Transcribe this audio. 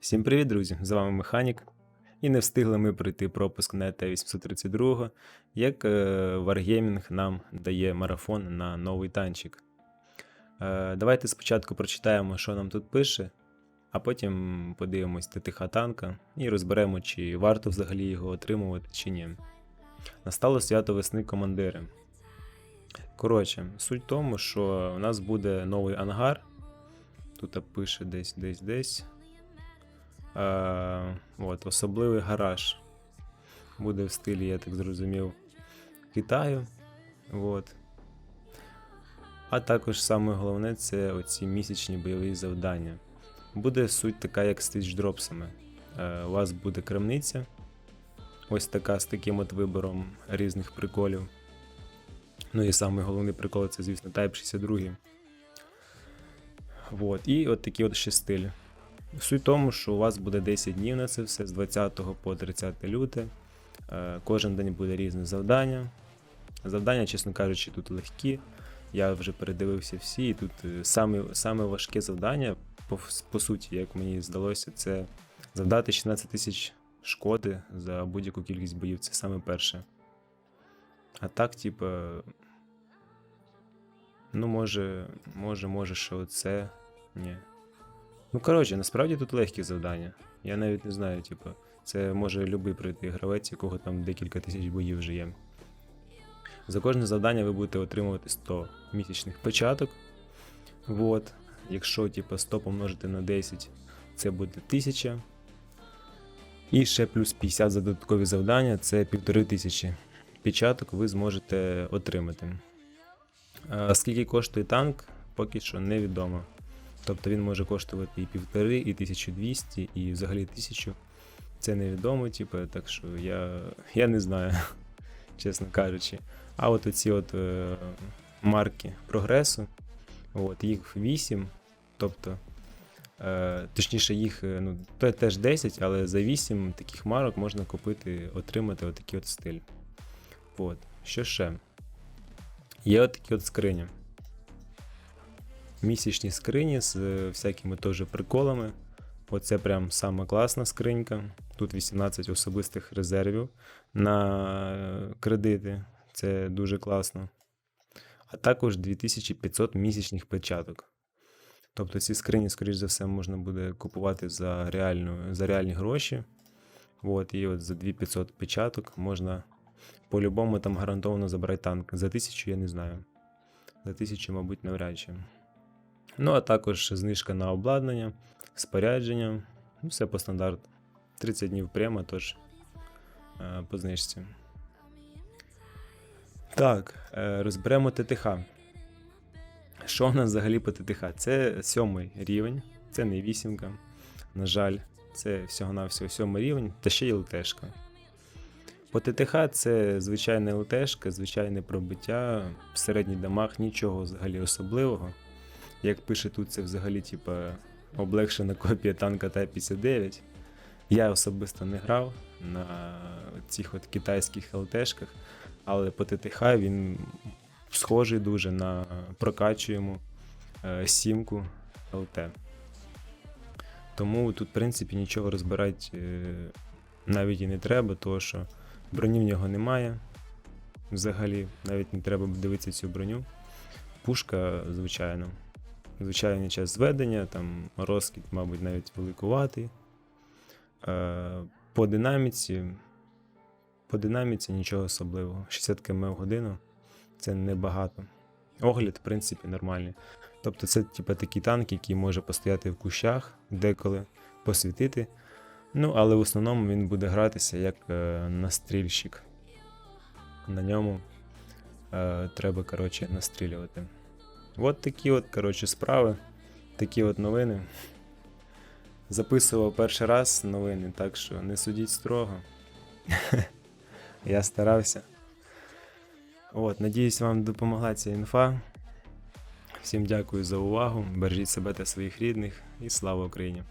Всім привіт, друзі! З вами Механік. І не встигли ми пройти пропуск на ЕТ-832, як е, Wargaming нам дає марафон на новий танчик. Е, Давайте спочатку прочитаємо, що нам тут пише, а потім подивимось ТТХ танка і розберемо, чи варто взагалі його отримувати, чи ні. Настало свято весни командири. Коротше, суть в тому, що у нас буде новий ангар. Тут пише десь, десь, десь. Е, от, особливий гараж. Буде в стилі, я так зрозумів, Китаю. От. А також саме головне це оці місячні бойові завдання. Буде суть така, як з твічдропсами. Е, у вас буде крамниця. Ось така з таким от вибором різних приколів. Ну і самий головний прикол це, звісно, Type 62. Вот. І от такий от ще стиль. Суть в тому, що у вас буде 10 днів на це все з 20 по 30 люте. Е, Кожен день буде різне завдання. Завдання, чесно кажучи, тут легкі. Я вже передивився всі, і тут е, саме, саме важке завдання, по, по суті, як мені здалося, це завдати 16 тисяч шкоди за будь-яку кількість боїв. Це саме перше. А так, типа. Ну, може, може, може, що оце. Ні. Ну, коротше, насправді тут легкі завдання. Я навіть не знаю, типу, це може любий пройти гравець, якого там декілька тисяч боїв вже є. За кожне завдання ви будете отримувати 100 місячних печаток. Вот. Якщо типу, 100 помножити на 10, це буде 1000. І ще плюс 50 за додаткові завдання це 1500 печаток ви зможете отримати. Скільки коштує танк, поки що невідомо. Тобто він може коштувати і півтори, і 1200, і взагалі 1000. Це невідомо, типу, так що я, я не знаю, чесно кажучи. А от оці от е, марки прогресу, от, їх 8, тобто, е, точніше, їх е, ну, то теж 10, але за 8 таких марок можна купити, отримати отакий от стиль. От. Що ще? Є отакі от скрині місячні скрині з е, всякими теж приколами. Оце прям сама класна скринька. Тут 18 особистих резервів на е, кредити. Це дуже класно. А також 2500 місячних печаток. Тобто ці скрині, скоріш за все, можна буде купувати за реальну, за реальні гроші. От, і от за 2500 печаток можна по-любому там гарантовано забрати танк. За 1000 я не знаю. За 1000, мабуть, навряд чи. Ну, а також знижка на обладнання, спорядження. Ну, все по стандарту. 30 днів прямо, тож е, по знижці. Так, е, розберемо ТТХ. Що в нас взагалі по ТТХ? Це сьомий рівень, це не вісімка. На жаль, це всього-навсього сьомий рівень, та ще й ЛТшка. По ТТХ це звичайна ЛТшка, звичайне пробиття, середній дамаг, нічого взагалі особливого. Як пише тут, це взагалі типа, облегшена копія танка Т-59. Я особисто не грав на цих от китайських ЛТшках, але по ТТХ він схожий дуже на прокачуємо е, сімку ЛТ. Тому тут, в принципі, нічого розбирати е, навіть і не треба, тому що броні в нього немає. Взагалі, навіть не треба дивитися цю броню. Пушка, звичайно звичайний час зведення, там розкид, мабуть, навіть великуватий. Е, по динаміці. По динаміці нічого особливого. 60 км в годину це небагато. Огляд, в принципі, нормальний. Тобто, це типу, такий танк, який може постояти в кущах, деколи посвітити. Ну, але в основному він буде гратися як е, настрільщик. На ньому е, треба коротше, настрілювати. От такі от, коротше, справи, такі от новини. Записував перший раз новини, так що не судіть строго. Я старався. От, Надіюсь, вам допомогла ця інфа. Всім дякую за увагу. Бережіть себе та своїх рідних і слава Україні!